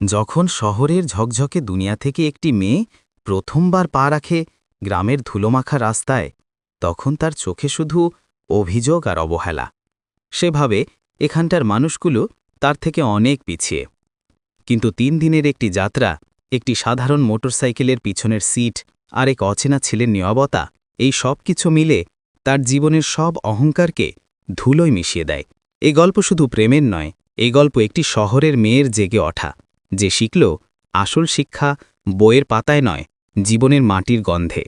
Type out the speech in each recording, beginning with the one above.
যখন শহরের ঝকঝকে দুনিয়া থেকে একটি মেয়ে প্রথমবার পা রাখে গ্রামের ধুলোমাখা রাস্তায়, তখন তার চোখে শুধু অভিযোগ আর অবহেলা। সেভাবে এখানটার মানুষগুলো তার থেকে অনেক পিছিয়ে। কিন্তু তিন দিনের একটি যাত্রা, একটি সাধারণ মোটরসাইকেলের পিছনের সিট আর এক অচেনা ছেলের নিয়বতা এই সব কিছু মিলে তার জীবনের সব অহংকারকে ধুলোয় মিশিয়ে দেয়। এই গল্প শুধু প্রেমের নয় এই গল্প একটি শহরের মেয়ের জেগে ওঠা। যে শিখল, আসল শিক্ষা বইয়ের পাতায় নয়, জীবনের মাটির গন্ধে।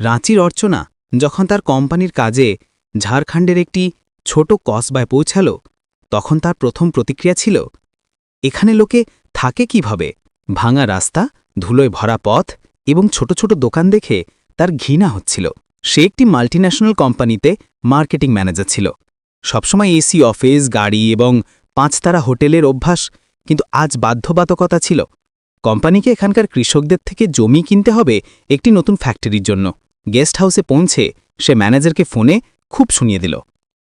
রাঁচির অর্চনা যখন তার কোম্পানির কাজে ঝাড়খণ্ডের একটি ছোট কসবায় পৌঁছাল, তখন তার প্রথম প্রতিক্রিয়া ছিল, এখানে লোকে থাকে কীভাবে? ভাঙা রাস্তা, ধুলোয় ভরা পথ এবং ছোট ছোট দোকান দেখে তার ঘৃণা হচ্ছিল। সে একটি মাল্টিন্যাশনাল কোম্পানিতে মার্কেটিং ম্যানেজার ছিল। সবসময় এসি, অফিস, গাড়ি এবং পাঁচতারা হোটেলের অভ্যাস কিন্তু আজ বাধ্যবাধকতা ছিল। কোম্পানিকে এখানকার কৃষকদের থেকে জমি কিনতে হবে একটি নতুন ফ্যাক্টরির জন্য। গেস্ট হাউসে পৌঁছে সে ম্যানেজারকে ফোনে খুব শুনিয়ে দিল,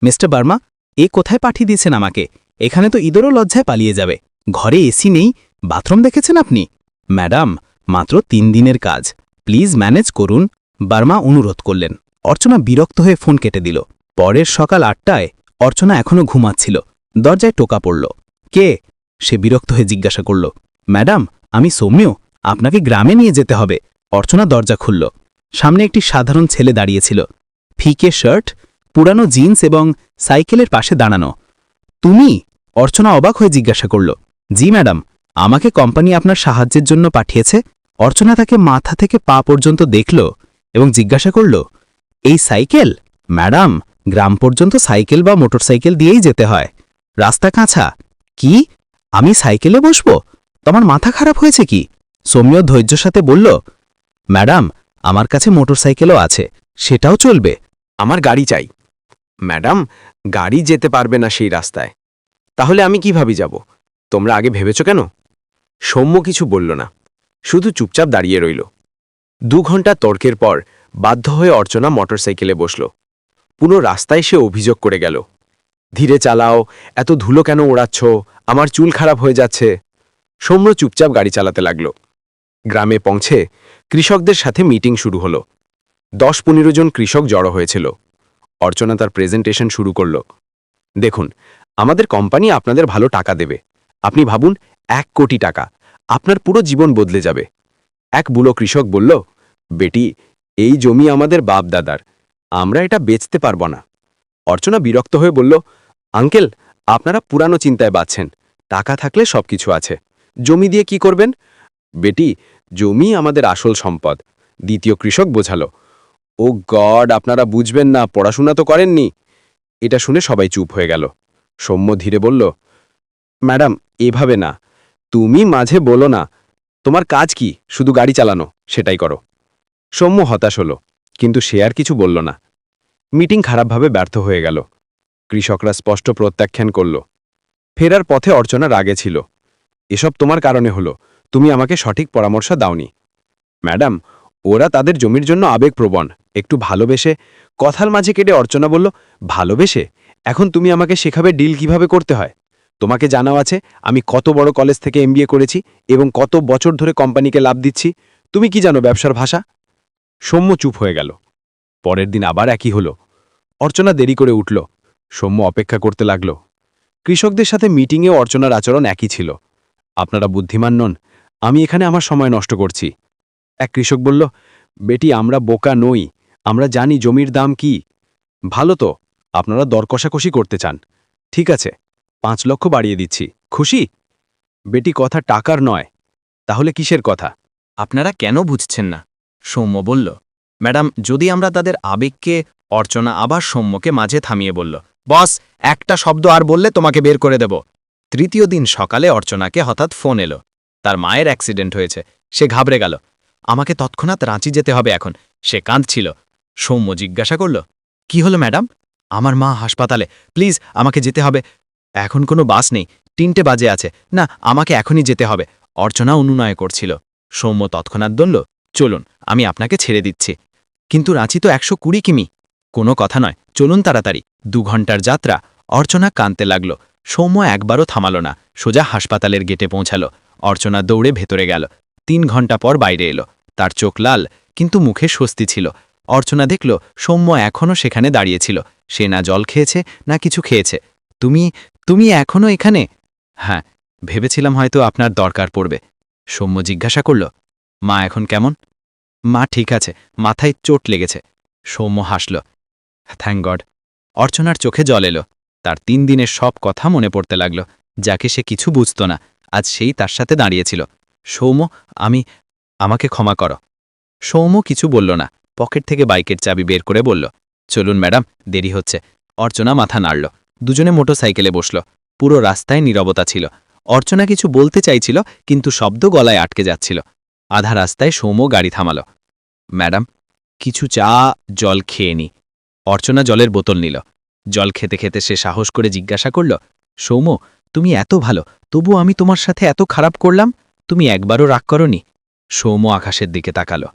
মিস্টার বার্মা, এ কোথায় পাঠিয়ে দিয়েছেন আমাকে? এখানে তো ঈদেরও লজ্জায় পালিয়ে যাবে। ঘরে এসি নেই, বাথরুম দেখেছেন আপনি? ম্যাডাম, মাত্র তিন দিনের কাজ। প্লিজ ম্যানেজ করুন, বার্মা অনুরোধ করলেন। অর্চনা বিরক্ত হয়ে ফোন কেটে দিল। পরের সকাল আটটায় অর্চনা এখনও ঘুমাচ্ছিল। দরজায় টোকা পড়ল। কে? সে বিরক্ত হয়ে জিজ্ঞাসা করল, ম্যাডাম, আমি সৌম্য, আপনাকে গ্রামে নিয়ে যেতে হবে। অর্চনা দরজা খুলল। সামনে একটি সাধারণ ছেলে দাঁড়িয়েছিল ফিকে শার্ট, পুরানো জিন্স এবং সাইকেলের পাশে দাঁড়ানো। তুমি? অর্চনা অবাক হয়ে জিজ্ঞাসা করল। জি, ম্যাডাম, আমাকে কোম্পানি আপনার সাহায্যের জন্য পাঠিয়েছে। অর্চনা তাকে মাথা থেকে পা পর্যন্ত দেখল এবং জিজ্ঞাসা করল, এই সাইকেল? ম্যাডাম, গ্রাম পর্যন্ত সাইকেল বা মোটরসাইকেল দিয়েই যেতে হয়। রাস্তা কাঁচা। কি? আমি সাইকেলে বসব? তোমার মাথা খারাপ হয়েছে কি? সৌম্য ধৈর্যর সাথে বলল, ম্যাডাম, আমার কাছে মোটরসাইকেলও আছে, সেটাও চলবে। আমার গাড়ি চাই। ম্যাডাম, গাড়ি যেতে পারবে না সেই রাস্তায়। তাহলে আমি কীভাবে যাব? তোমরা আগে ভেবেছ কেন? সৌম্য কিছু বলল না, শুধু চুপচাপ দাঁড়িয়ে রইল। দু ঘণ্টা তর্কের পর বাধ্য হয়ে অর্চনা মোটরসাইকেলে বসল। পুরো রাস্তায় সে অভিযোগ করে গেল ধীরে চালাও, এত ধুলো কেন ওড়াচ্ছ? আমার চুল খারাপ হয়ে যাচ্ছে। সৌম্য চুপচাপ গাড়ি চালাতে লাগল। গ্রামে পৌঁছে কৃষকদের সাথে মিটিং শুরু হলো। দশ পনেরো জন কৃষক জড়ো হয়েছিল। অর্চনা তার প্রেজেন্টেশন শুরু করল। দেখুন, আমাদের কোম্পানি আপনাদের ভালো টাকা দেবে। আপনি ভাবুন, এক কোটি টাকা। আপনার পুরো জীবন বদলে যাবে। এক বুড়ো কৃষক বলল, বেটি, এই জমি আমাদের বাপ দাদার আমরা এটা বেচতে পারব না। অর্চনা বিরক্ত হয়ে বলল আঙ্কেল, আপনারা পুরানো চিন্তায় বাঁচছেন। টাকা থাকলে সবকিছু আছে। জমি দিয়ে কি করবেন? বেটি, জমি আমাদের আসল সম্পদ। দ্বিতীয় কৃষক বোঝালো, ও গড, আপনারা বুঝবেন না, পড়াশোনা তো করেননি। এটা শুনে সবাই চুপ হয়ে গেল। সৌম্য ধীরে বলল, ম্যাডাম, এভাবে না। তুমি মাঝে বলো না, তোমার কাজ কি? শুধু গাড়ি চালানো, সেটাই করো। সৌম্য হতাশ হলো, কিন্তু সে আর কিছু বলল না। মিটিং খারাপভাবে ব্যর্থ হয়ে গেল। কৃষকরা স্পষ্ট প্রত্যাখ্যান করল। ফেরার পথে অর্চনা রাগে ছিল। এসব তোমার কারণে হলো, তুমি আমাকে সঠিক পরামর্শ দাওনি। ম্যাডাম, ওরা তাদের জমির জন্য আবেগপ্রবণ, একটু ভালোবেসে। কথার মাঝে কেটে অর্চনা বলল, ভালোবেসে? এখন তুমি আমাকে শেখাবে ডিল কীভাবে করতে হয়? তোমাকে জানাও আছে, আমি কত বড় কলেজ থেকে এমবিএ করেছি এবং কত বছর ধরে কোম্পানিকে লাভ দিচ্ছি। তুমি কি জানো ব্যবসার ভাষা? সৌম্য চুপ হয়ে গেল। পরের দিন আবার একই হলো। অর্চনা দেরি করে উঠল। সৌম্য অপেক্ষা করতে লাগল। কৃষকদের সাথে মিটিংয়ে অর্চনার আচরণ একই ছিল। আপনারা বুদ্ধিমান নন, আমি এখানে আমার সময় নষ্ট করছি। এক কৃষক বলল, বেটি, আমরা বোকা নই, আমরা জানি জমির দাম কি। ভালো তো, আপনারা দর কষাকষি করতে চান। ঠিক আছে, পাঁচ লক্ষ বাড়িয়ে দিচ্ছি। খুশি? বেটি, কথা টাকার নয়। তাহলে কিসের কথা? আপনারা কেন বুঝছেন না? সৌম্য বলল। ম্যাডাম, যদি আমরা তাদের আবেগকে, অর্চনা আবার সৌম্যকে মাঝে থামিয়ে বলল বস, একটা শব্দ আর বললে তোমাকে বের করে দেব। তৃতীয় দিন সকালে অর্চনাকে হঠাৎ ফোন এলো। তার মায়ের অ্যাক্সিডেন্ট হয়েছে। সে ঘাবড়ে গেল। আমাকে তৎক্ষণাৎ রাঁচি যেতে হবে এখন। সে কাঁদছিল। সৌম্য জিজ্ঞাসা করল, কি হলো ম্যাডাম? আমার মা হাসপাতালে। প্লিজ, আমাকে যেতে হবে। এখন কোনো বাস নেই। তিনটে বাজে আছে। না, আমাকে এখনই যেতে হবে। অর্চনা অনুনয় করছিল। সৌম্য তৎক্ষণাৎ দলল চলুন, আমি আপনাকে ছেড়ে দিচ্ছি। কিন্তু রাঁচি তো একশো কুড়ি কিমি। কোনো কথা নয়। চলুন তাড়াতাড়ি। দু ঘণ্টার যাত্রা অর্চনা কাঁদতে লাগল। সৌম্য একবারও থামাল না। সোজা হাসপাতালের গেটে পৌঁছালো। অর্চনা দৌড়ে ভেতরে গেল। তিন ঘণ্টা পর বাইরে এলো। তার চোখ লাল, কিন্তু মুখে স্বস্তি ছিল। অর্চনা দেখল, সৌম্য এখনও সেখানে দাঁড়িয়েছিল। সে না জল খেয়েছে, না কিছু খেয়েছে। তুমি তুমি এখনও এখানে? হ্যাঁ ভেবেছিলাম হয়তো আপনার দরকার পড়বে। সৌম্য জিজ্ঞাসা করল, মা এখন কেমন? মা ঠিক আছে, মাথায় চোট লেগেছে। সৌম্য হাসল থ্যাংক গড। অর্চনার চোখে জল এলো। তার তিন দিনের সব কথা মনে পড়তে লাগল, যাকে সে কিছু বুঝত না। আজ সেই তার সাথে দাঁড়িয়েছিল। সৌম্য, আমি, আমাকে ক্ষমা করো। সৌম্য কিছু বলল না। পকেট থেকে বাইকের চাবি বের করে বলল, চলুন ম্যাডাম, দেরি হচ্ছে। অর্চনা মাথা নাড়ল। দুজনে মোটরসাইকেলে বসল। পুরো রাস্তায় নীরবতা ছিল। অর্চনা কিছু বলতে চাইছিল, কিন্তু শব্দ গলায় আটকে যাচ্ছিল। আধা রাস্তায় সৌম্য গাড়ি থামাল। ম্যাডাম, কিছু চা, জল খেয়ে নি। অর্চনা জলের বোতল নিল। জল খেতে খেতে সে সাহস করে জিজ্ঞাসা করল, সৌম্য, তুমি এত ভালো তবু আমি তোমার সাথে এত খারাপ করলাম? তুমি একবারও রাগ করনি? সৌম্য আকাশের দিকে তাকালো।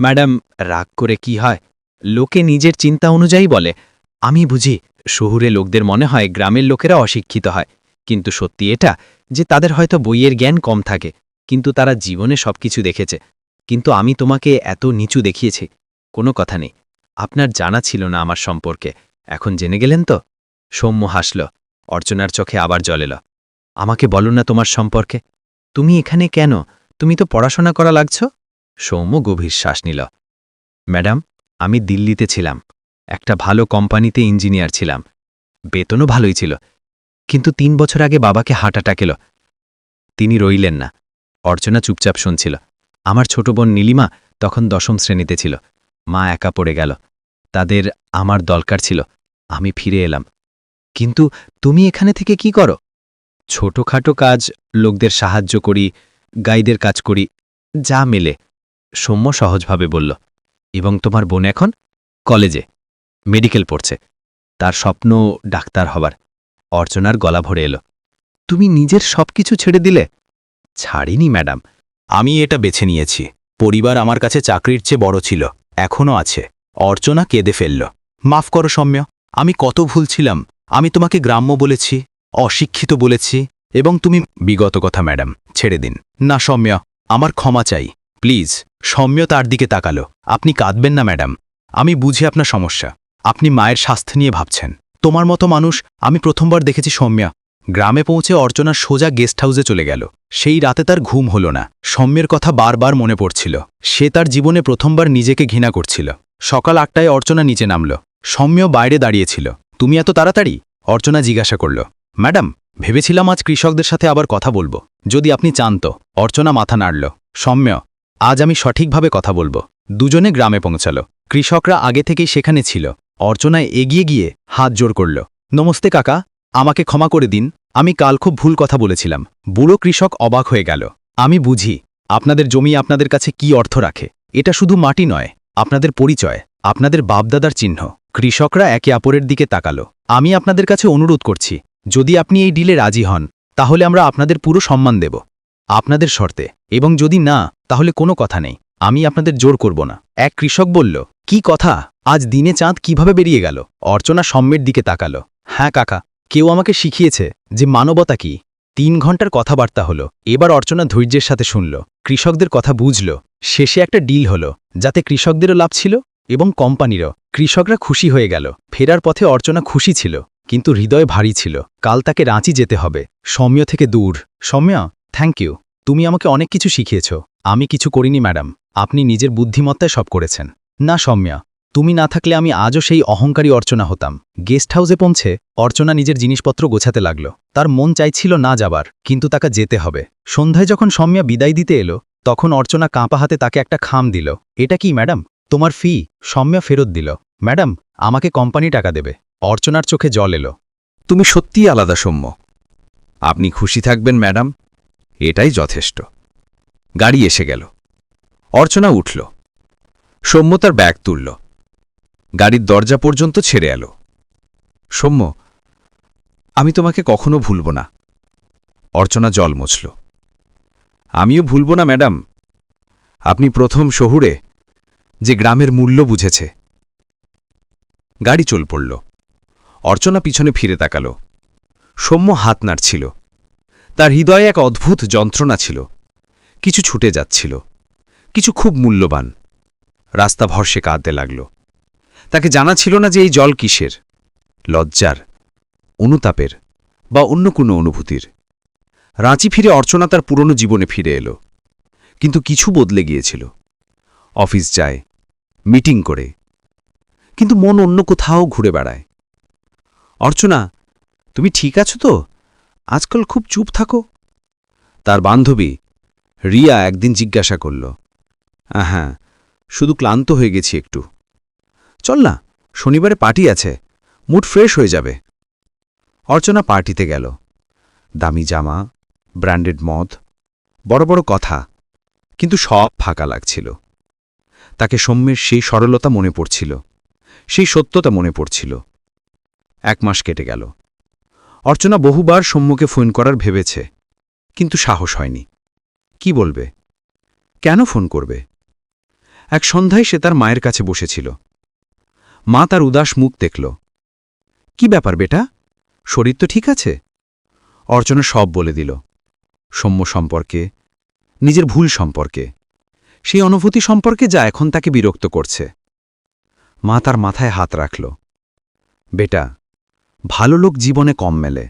ম্যাডাম, রাগ করে কি হয়? লোকে নিজের চিন্তা অনুযায়ী বলে। আমি বুঝি, শহুরে লোকদের মনে হয় গ্রামের লোকেরা অশিক্ষিত হয়। কিন্তু সত্যি এটা, যে তাদের হয়তো বইয়ের জ্ঞান কম থাকে। কিন্তু তারা জীবনে সবকিছু দেখেছে। কিন্তু আমি তোমাকে এত নিচু দেখিয়েছি। কোনো কথা নেই। আপনার জানা ছিল না আমার সম্পর্কে। এখন জেনে গেলেন তো? সৌম্য হাসল, অর্চনার চোখে আবার জল এল। আমাকে বলো না তোমার সম্পর্কে। তুমি এখানে কেন? তুমি তো পড়াশোনা করা লাগছ? সৌম্য গভীর শ্বাস নিল। ম্যাডাম, আমি দিল্লিতে ছিলাম। একটা ভালো কোম্পানিতে ইঞ্জিনিয়ার ছিলাম। বেতনও ভালোই ছিল। কিন্তু তিন বছর আগে বাবাকে হার্ট অ্যাটাক তিনি রইলেন না। অর্চনা চুপচাপ শুনছিল। আমার ছোট বোন নীলিমা তখন দশম শ্রেণীতে ছিল। মা একা পড়ে গেল। তাদের আমার দরকার ছিল। আমি ফিরে এলাম। কিন্তু তুমি এখানে থেকে কি করো? ছোটখাটো কাজ লোকদের সাহায্য করি, গাইদের কাজ করি, যা মেলে, সৌম্য সহজভাবে বলল। এবং তোমার বোন এখন কলেজে, মেডিকেল পড়ছে। তার স্বপ্ন ডাক্তার হবার। অর্চনার গলা ভরে এলো। তুমি নিজের সবকিছু ছেড়ে দিলে? ছাড়িনি, ম্যাডাম। আমি এটা বেছে নিয়েছি। পরিবার আমার কাছে চাকরির চেয়ে বড় ছিল। এখনও আছে। অর্চনা কেঁদে ফেলল। মাফ করো সৌম্য, আমি কত ভুল ছিলাম, আমি তোমাকে গ্রাম্য বলেছি, অশিক্ষিত বলেছি, এবং তুমি বিগত কথা, ম্যাডাম, ছেড়ে দিন। না, সৌম্য, আমার ক্ষমা চাই। প্লিজ, সৌম্য তার দিকে তাকালো। আপনি কাঁদবেন না, ম্যাডাম। আমি বুঝি আপনার সমস্যা। আপনি মায়ের স্বাস্থ্য নিয়ে ভাবছেন। তোমার মতো মানুষ, আমি প্রথমবার দেখেছি সৌম্যা গ্রামে পৌঁছে অর্চনা সোজা গেস্ট হাউসে চলে গেল। সেই রাতে তার ঘুম হল না। সৌম্যের কথা বারবার মনে পড়ছিল। সে তার জীবনে প্রথমবার নিজেকে ঘৃণা করছিল। সকাল আটটায় অর্চনা নিচে নামল। সৌম্য বাইরে দাঁড়িয়েছিল। তুমি এত তাড়াতাড়ি? অর্চনা জিজ্ঞাসা করল। ম্যাডাম, ভেবেছিলাম আজ কৃষকদের সাথে আবার কথা বলব। যদি আপনি চান তো? অর্চনা মাথা নাড়ল। সৌম্য, আজ আমি সঠিকভাবে কথা বলব। দুজনে গ্রামে পৌঁছালো। কৃষকরা আগে থেকেই সেখানে ছিল। অর্চনায় এগিয়ে গিয়ে হাত জোর করল। নমস্তে কাকা। আমাকে ক্ষমা করে দিন, আমি কাল খুব ভুল কথা বলেছিলাম। বুড়ো কৃষক অবাক হয়ে গেল। আমি বুঝি, আপনাদের জমি আপনাদের কাছে কি অর্থ রাখে? এটা শুধু মাটি নয়, আপনাদের পরিচয়, আপনাদের বাপদাদার চিহ্ন। কৃষকরা একে অপরের দিকে তাকালো। আমি আপনাদের কাছে অনুরোধ করছি, যদি আপনি এই ডিলে রাজি হন, তাহলে আমরা আপনাদের পুরো সম্মান দেব। আপনাদের শর্তে, এবং যদি না, তাহলে কোনো কথা নেই। আমি আপনাদের জোর করব না। এক কৃষক বলল, কি কথা? আজ দিনে চাঁদ কীভাবে বেরিয়ে গেল? অর্চনা সম্মের দিকে তাকালো। হ্যাঁ কাকা কেউ আমাকে শিখিয়েছে যে মানবতা কি। তিন ঘণ্টার কথাবার্তা হলো, এবার অর্চনা ধৈর্যের সাথে শুনল, কৃষকদের কথা বুঝল, শেষে একটা ডিল হলো, যাতে কৃষকদেরও লাভ ছিল এবং কোম্পানিরও। কৃষকরা খুশি হয়ে গেল, ফেরার পথে অর্চনা খুশি ছিল, কিন্তু হৃদয় ভারী ছিল, কাল তাকে রাঁচি যেতে হবে। সৌম্য থেকে দূর, সৌম্য থ্যাংক ইউ তুমি আমাকে অনেক কিছু শিখিয়েছ, আমি কিছু করিনি ম্যাডাম, আপনি নিজের বুদ্ধিমত্তায় সব করেছেন। না সৌম্যা তুমি না থাকলে আমি আজও সেই অহংকারী অর্চনা হতাম। গেস্ট হাউসে পৌঁছে অর্চনা নিজের জিনিসপত্র গোছাতে লাগল। তার মন চাইছিল না যাবার, কিন্তু তাকে যেতে হবে। সন্ধ্যায় যখন সৌম্যা বিদায় দিতে এলো, তখন অর্চনা কাঁপা হাতে তাকে একটা খাম দিল। এটা কি, ম্যাডাম? তোমার ফি? সৌম্যা ফেরত দিল। ম্যাডাম, আমাকে কোম্পানি টাকা দেবে। অর্চনার চোখে জল এলো। তুমি সত্যিই আলাদা, সৌম্য। আপনি খুশি থাকবেন, ম্যাডাম। এটাই যথেষ্ট। গাড়ি এসে গেল। অর্চনা উঠল। সৌম্য তার ব্যাগ তুলল। গাড়ির দরজা পর্যন্ত ছেড়ে এলো। সৌম্য, আমি তোমাকে কখনো ভুলব না। অর্চনা জল মুছল। আমিও ভুলব না, ম্যাডাম। আপনি প্রথম শহুরে যে গ্রামের মূল্য বুঝেছে। গাড়ি চল পড়ল। অর্চনা পিছনে ফিরে তাকাল। সৌম্য হাত নাড়ছিল। তার হৃদয়ে এক অদ্ভুত যন্ত্রণা ছিল। কিছু ছুটে যাচ্ছিল। কিছু খুব মূল্যবান। রাস্তা ভরসে কাঁদতে লাগল। তাকে জানা ছিল না যে এই জল কিসের, লজ্জার, অনুতাপের বা অন্য কোনো অনুভূতির। রাঁচি ফিরে অর্চনা তার পুরনো জীবনে ফিরে এলো, কিন্তু কিছু বদলে গিয়েছিল। অফিস যায়, মিটিং করে, কিন্তু মন অন্য কোথাও ঘুরে বেড়ায়। অর্চনা, তুমি ঠিক আছো তো? আজকাল খুব চুপ থাকো? তার বান্ধবী রিয়া একদিন জিজ্ঞাসা করল হ্যাঁ শুধু ক্লান্ত হয়ে গেছি একটু। চল না, শনিবারে পার্টি আছে, মুড ফ্রেশ হয়ে যাবে। অর্চনা পার্টিতে গেল। দামি জামা, ব্র্যান্ডেড মদ, বড় বড় কথা, কিন্তু সব ফাঁকা লাগছিল। তাকে সৌম্যের সেই সরলতা মনে পড়ছিল, সেই সত্যতা মনে পড়ছিল। এক মাস কেটে গেল। অর্চনা বহুবার সৌম্যকে ফোন করার ভেবেছে, কিন্তু সাহস হয়নি। কি বলবে? কেন ফোন করবে? এক সন্ধ্যায় সে তার মায়ের কাছে বসেছিল। মা তার উদাস মুখ দেখল। কি ব্যাপার বেটা? শরীর তো ঠিক আছে? অর্চনা সব বলে দিল। সৌম্য সম্পর্কে, নিজের ভুল সম্পর্কে। সেই অনুভূতি সম্পর্কে যা এখন তাকে বিরক্ত করছে। মা তার মাথায় হাত রাখল। বেটা, ভালো লোক জীবনে কম মেলে।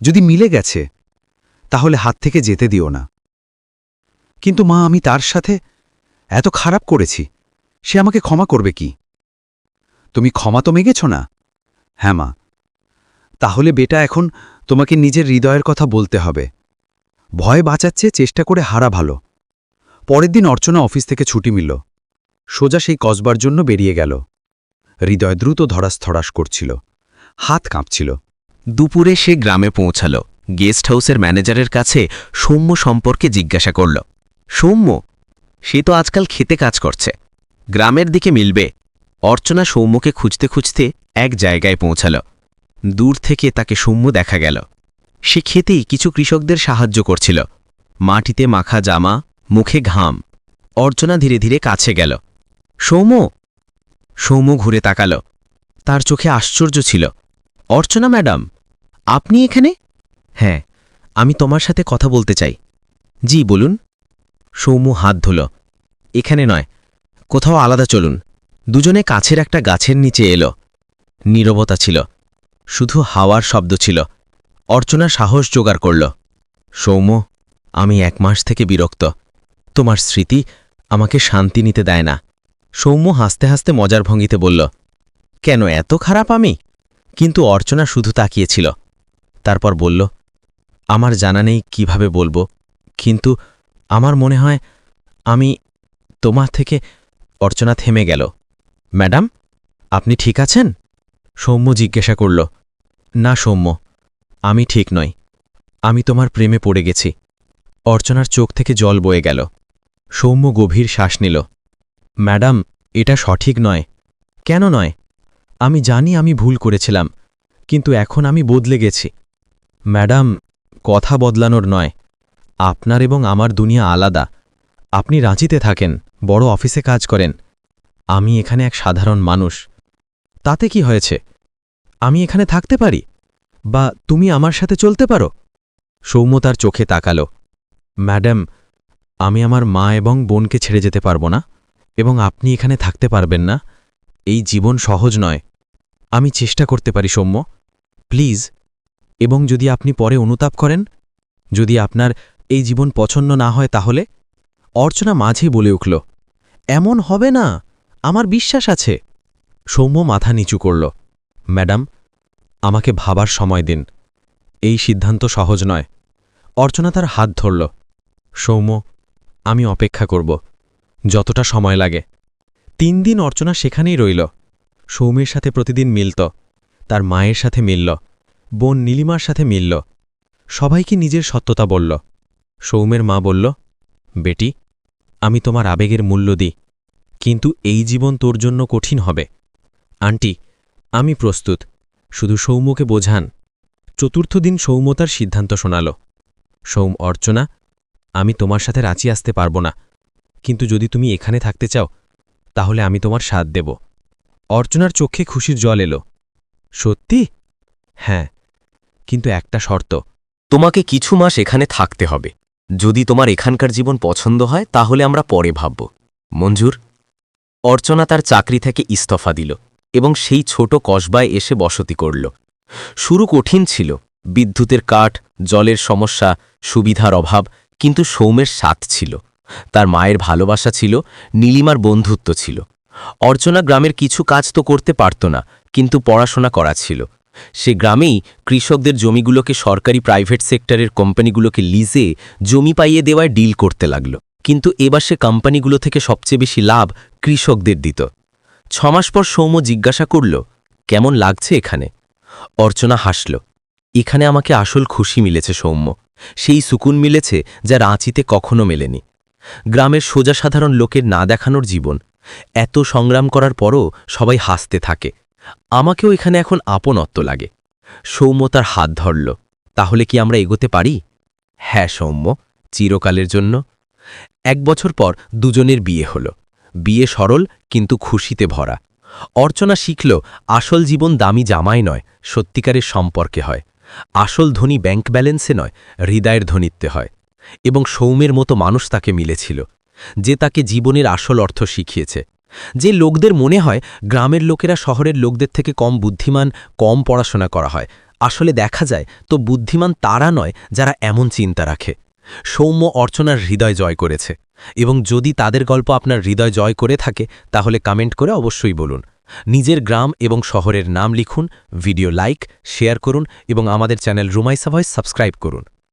যদি মিলে গেছে, তাহলে হাত থেকে যেতে দিও না। কিন্তু মা, আমি তার সাথে এত খারাপ করেছি, সে আমাকে ক্ষমা করবে কি? তুমি ক্ষমা তো মেগেছ না? হ্যাঁ মা। তাহলে বেটা এখন তোমাকে নিজের হৃদয়ের কথা বলতে হবে। ভয় বাঁচাচ্ছে, চেষ্টা করে হারা ভালো। পরের দিন অর্চনা অফিস থেকে ছুটি মিলল। সোজা সেই কসবার জন্য বেরিয়ে গেল। হৃদয় দ্রুত ধরাস করছিল। হাত কাঁপছিল। দুপুরে সে গ্রামে পৌঁছাল। গেস্ট হাউসের ম্যানেজারের কাছে সৌম্য সম্পর্কে জিজ্ঞাসা করল। সৌম্য, সে তো আজকাল খেতে কাজ করছে। গ্রামের দিকে মিলবে। অর্চনা সৌম্যকে খুঁজতে খুঁজতে এক জায়গায় পৌঁছাল। দূর থেকে তাকে সৌম্য দেখা গেল। সে খেতেই কিছু কৃষকদের সাহায্য করছিল। মাটিতে মাখা জামা, মুখে ঘাম। অর্চনা ধীরে ধীরে কাছে গেল। সৌম্য! সৌম্য ঘুরে তাকাল। তার চোখে আশ্চর্য ছিল। অর্চনা ম্যাডাম, আপনি এখানে? হ্যাঁ আমি তোমার সাথে কথা বলতে চাই। জি, বলুন। সৌম্য হাত ধুল। এখানে নয়, কোথাও আলাদা চলুন। দুজনে কাছের একটা গাছের নিচে এলো। নীরবতা ছিল। শুধু হাওয়ার শব্দ ছিল। অর্চনা সাহস জোগাড় করল। সৌম্য, আমি এক মাস থেকে বিরক্ত। তোমার স্মৃতি আমাকে শান্তি নিতে দেয় না। সৌম্য হাসতে হাসতে মজার ভঙ্গিতে বলল, কেন, এত খারাপ আমি? কিন্তু অর্চনা শুধু তাকিয়েছিল। তারপর বলল, আমার জানা নেই কীভাবে বলব, কিন্তু আমার মনে হয় আমি তোমার থেকে, অর্চনা থেমে গেল। ম্যাডাম, আপনি ঠিক আছেন? সৌম্য জিজ্ঞাসা করল, না সৌম্য, আমি ঠিক নই। আমি তোমার প্রেমে পড়ে গেছি। অর্চনার চোখ থেকে জল বয়ে গেল। সৌম্য গভীর শ্বাস নিল, ম্যাডাম, এটা সঠিক নয়। কেন নয়? আমি জানি আমি ভুল করেছিলাম, কিন্তু এখন আমি বদলে গেছি। ম্যাডাম, কথা বদলানোর নয়। আপনার এবং আমার দুনিয়া আলাদা। আপনি রাঁচিতে থাকেন, বড় অফিসে কাজ করেন। আমি এখানে এক সাধারণ মানুষ। তাতে কি হয়েছে? আমি এখানে থাকতে পারি? বা তুমি আমার সাথে চলতে পারো? সৌম্য তার চোখে তাকালো। ম্যাডাম, আমি আমার মা এবং বোনকে ছেড়ে যেতে পারব না, এবং আপনি এখানে থাকতে পারবেন না। এই জীবন সহজ নয়। আমি চেষ্টা করতে পারি, সৌম্য। প্লিজ, এবং যদি আপনি পরে অনুতাপ করেন, যদি আপনার এই জীবন পছন্দ না হয় তাহলে? অর্চনা মাঝেই বলে উঠল, এমন হবে না। আমার বিশ্বাস আছে। সৌম্য মাথা নিচু করল। ম্যাডাম, আমাকে ভাবার সময় দিন। এই সিদ্ধান্ত সহজ নয়। অর্চনা তার হাত ধরল। সৌম্য, আমি অপেক্ষা করব। যতটা সময় লাগে। তিন দিন অর্চনা সেখানেই রইল। সৌম্যের সাথে প্রতিদিন মিলত। তার মায়ের সাথে মিলল। বোন নীলিমার সাথে মিলল। সবাইকে নিজের সত্যতা বলল। সৌম্যের মা বলল, বেটি, আমি তোমার আবেগের মূল্য দিই। কিন্তু এই জীবন তোর জন্য কঠিন হবে। আন্টি, আমি প্রস্তুত। শুধু সৌম্যকে বোঝান। চতুর্থ দিন সৌম্য তার সিদ্ধান্ত শোনাল। সৌম, অর্চনা, আমি তোমার সাথে রাঁচি আসতে পারব না। কিন্তু যদি তুমি এখানে থাকতে চাও, তাহলে আমি তোমার সাথ দেব। অর্চনার চোখে খুশির জল এলো। সত্যি? হ্যাঁ কিন্তু একটা শর্ত। তোমাকে কিছু মাস এখানে থাকতে হবে। যদি তোমার এখানকার জীবন পছন্দ হয়, তাহলে আমরা পরে ভাবব। মঞ্জুর অর্চনা তার চাকরি থেকে ইস্তফা দিল এবং সেই ছোট কসবায় এসে বসতি করল। শুরু কঠিন ছিল। বিদ্যুতের কাঠ, জলের সমস্যা, সুবিধার অভাব, কিন্তু সৌমের সাথ ছিল। তার মায়ের ভালোবাসা ছিল, নীলিমার বন্ধুত্ব ছিল। অর্চনা গ্রামের কিছু কাজ তো করতে পারত না, কিন্তু পড়াশোনা করা ছিল। সে গ্রামেই কৃষকদের জমিগুলোকে সরকারি প্রাইভেট সেক্টরের কোম্পানিগুলোকে লিজে জমি পাইয়ে দেওয়ায় ডিল করতে লাগল। কিন্তু এবার সে কোম্পানিগুলো থেকে সবচেয়ে বেশি লাভ কৃষকদের দিত। ছমাস পর সৌম্য জিজ্ঞাসা করল, কেমন লাগছে এখানে? অর্চনা হাসল, এখানে আমাকে আসল খুশি মিলেছে সৌম্য। সেই সুকুন মিলেছে যা রাঁচিতে কখনো মেলেনি। গ্রামের সোজা সাধারণ লোকের না দেখানোর জীবন। এত সংগ্রাম করার পরও সবাই হাসতে থাকে। আমাকেও এখানে এখন আপনত্ব লাগে। সৌম্য তার হাত ধরল, তাহলে কি আমরা এগোতে পারি? হ্যাঁ সৌম্য, চিরকালের জন্য। এক বছর পর দুজনের বিয়ে হল। বিয়ে সরল, কিন্তু খুশিতে ভরা। অর্চনা শিখল, আসল জীবন দামি জামায় নয়, সত্যিকারের সম্পর্কে হয়। আসল ধনী ব্যাংক ব্যালেন্সে নয়, হৃদয়ের ধনিত্বে হয়। এবং সৌমের মতো মানুষ তাকে মিলেছিল, যে তাকে জীবনের আসল অর্থ শিখিয়েছে। যে লোকদের মনে হয়, গ্রামের লোকেরা শহরের লোকদের থেকে কম বুদ্ধিমান, কম পড়াশোনা করা হয়। আসলে দেখা যায়, তো বুদ্ধিমান তারা নয়, যারা এমন চিন্তা রাখে। সৌম্য অর্চনার হৃদয় জয় করেছে। এবং যদি তাদের গল্প আপনার হৃদয় জয় করে থাকে, তাহলে কমেন্ট করে অবশ্যই বলুন। নিজের গ্রাম এবং শহরের নাম লিখুন ভিডিও লাইক শেয়ার করুন এবং আমাদের চ্যানেল রুমাইসা ভয়েস সাবস্ক্রাইব করুন।